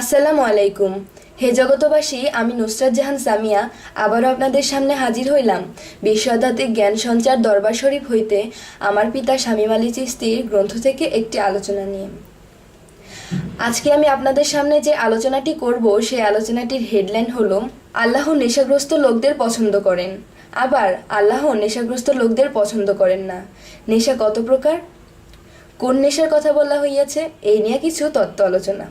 আসসালামু আলাইকুম। হে জগতবাসী, আমি নুসরাত জাহান সামিয়া, আবারও আপনাদের সামনে হাজির হইলাম। বিশ্বদাতে জ্ঞান সঞ্চার দরবার শরীফ হইতে আমার পিতা স্বামী আলী চিস্তির গ্রন্থ থেকে একটি আলোচনা নিয়ে। আজকে আমি আপনাদের সামনে যে আলোচনাটি করব, সেই আলোচনাটির হেডলাইন হলো, আল্লাহ নেশাগ্রস্ত লোকদের পছন্দ করেন। আবার, আল্লাহ নেশাগ্রস্ত লোকদের পছন্দ করেন না। নেশা কত প্রকার? কোন নেশার কথা বলা হইয়াছে, এই নিয়ে কিছু তত্ত্ব আলোচনা।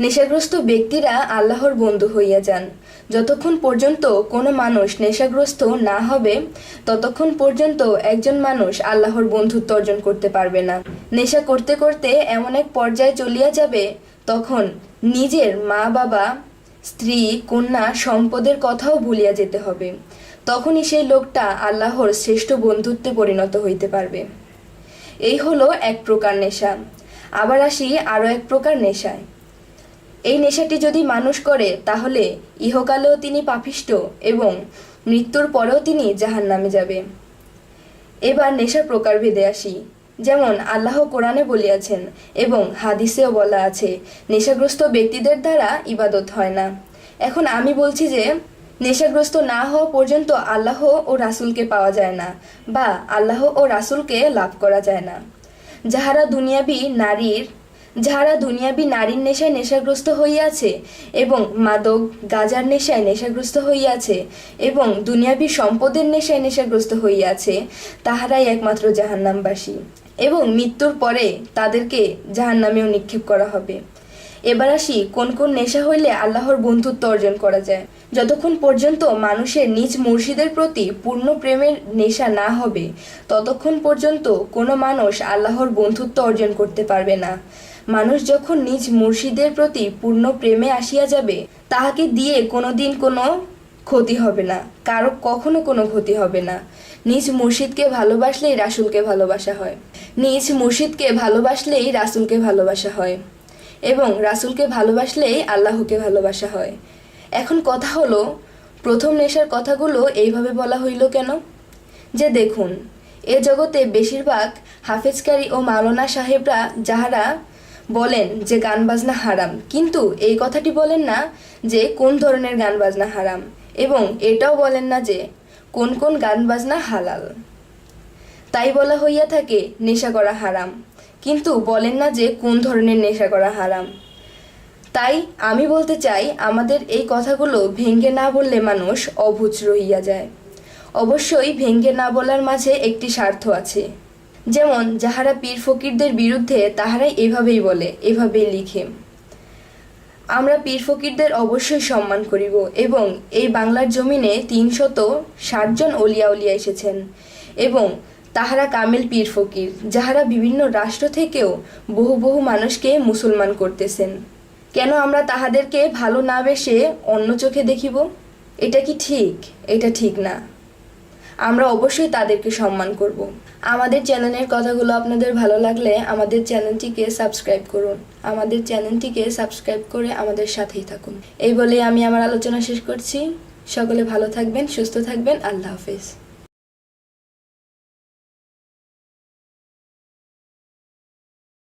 নেশাগ্রস্ত ব্যক্তিরা আল্লাহর বন্ধু হইয়া যান। যতক্ষণ পর্যন্ত কোনো মানুষ নেশাগ্রস্ত না হবে, ততক্ষণ পর্যন্ত একজন মানুষ আল্লাহর বন্ধুত্ব অর্জন করতে পারবে না। নেশা করতে করতে এমন এক পর্যায়ে চলিয়া যাবে, তখন নিজের মা বাবা, স্ত্রী, কন্যা সম্পদের কথাও ভুলিয়া যেতে হবে। তখনই সেই লোকটা আল্লাহর শ্রেষ্ঠ বন্ধুত্বে পরিণত হইতে পারবে। এই হলো এক প্রকার নেশা। আবার আসি আরও এক প্রকার নেশায়। এই নেশাটি যদি মানুষ করে, তাহলে ইহকালেও তিনি পাপিষ্ট এবং মৃত্যুর পরেও তিনি জাহান নামে যাবে। এবার নেশার প্রকারভেদে আসি। যেমন আল্লাহ কোরআনে বলিয়াছেন এবং হাদিসেও বলা আছে, নেশাগ্রস্ত ব্যক্তিদের দ্বারা ইবাদত হয় না। এখন আমি বলছি যে, নেশাগ্রস্ত না হওয়া পর্যন্ত আল্লাহ ও রাসুলকে পাওয়া যায় না বা আল্লাহ ও রাসূলকে লাভ করা যায় না। যাহারা দুনিয়াবি নারীর যাহারা দুনিয়াবি নারীর নেশায় নেশাগ্রস্ত হইয়াছে এবং মাদক, গাজার নেশায় নেশাগ্রস্ত হইয়াছে এবং দুনিয়াবি সম্পদের নেশায় নেশাগ্রস্ত হইয়াছে, তাহারাই একমাত্র জাহান্নামবাসী। এবং মৃত্যুর পরে তাদেরকে জাহান্নামেও নিক্ষেপ করা হবে। এবার আসি, কোন কোন নেশা হইলে আল্লাহর বন্ধুত্ব অর্জন করা যায়। যতক্ষণ পর্যন্ত মানুষের নিজ মুর্শিদের প্রতি পূর্ণ প্রেমের নেশা না হবে, ততক্ষণ পর্যন্ত কোনো মানুষ আল্লাহর বন্ধুত্ব অর্জন করতে পারবে না। মানুষ যখন নিজ মুর্শিদের প্রতি পূর্ণ প্রেমে আসিয়া যাবে, তাহাকে দিয়ে কোনোদিন কোনো ক্ষতি হবে না, কারও কখনো কোনো ক্ষতি হবে না। নিজ মুর্শিদকে ভালোবাসলেই রাসুলকে ভালোবাসা হয়। নিজ মুর্শিদকে ভালোবাসলেই রাসুলকে ভালোবাসা হয়। এবং রাসুলকে ভালোবাসলেই আল্লাহকে ভালোবাসা হয়। এখন কথা হলো, প্রথম নেশার কথাগুলো এইভাবে বলা হইল কেন? যে দেখুন, এ জগতে বেশিরভাগ হাফেজকারী ও মাওলানা সাহেবরা যাহারা বলেন যে গান বাজনা হারাম। কিন্তু এই কথাটি বলেন না যে কোন ধরনের গান বাজনা হারাম এবং এটাও বলেন না যে কোন কোন গান বাজনা হালাল। তাই বলা হইয়া থাকে, নেশা করা হারাম। কিন্তু বলেন না যে কোন ধরনের নেশা করা হারাম। তাই আমি বলতে চাই, আমাদের এই কথাগুলো ভেঙ্গে না বললে মানুষ অবুঝ রহিয়া যায়। অবশ্যই ভেঙ্গে না বলার মাঝে একটি স্বার্থ আছে। যেমন, যাহারা পীর ফকিরদের বিরুদ্ধে তাহারাই এভাবেই বলে, এভাবেই লিখে। আমরা পীর ফকিরদের অবশ্যই সম্মান করিব এবং এই বাংলার জমিনে তিনশত ষাটজন অলিয়া উলিয়া এসেছেন এবং তাহারা কামেল পীর ফকির, যাহারা বিভিন্ন রাষ্ট্র থেকেও বহু বহু মানুষকে মুসলমান করতেছেন। কেন আমরা তাহাদেরকে ভালো না বেসে অন্য চোখে দেখিব? এটা কি ঠিক? এটা ঠিক না। আমরা অবশ্যই তাদেরকে সম্মান করব। আমাদের চ্যানেলের কথাগুলো আপনাদের ভালো লাগলে আমাদের চ্যানেলটিকে সাবস্ক্রাইব করুন। আমাদের চ্যানেলটিকে সাবস্ক্রাইব করে আমাদের সাথেই থাকুন। এই বলে আমি আমার আলোচনা শেষ করছি। সকলে ভালো থাকবেন, সুস্থ থাকবেন। আল্লাহ হাফেজ।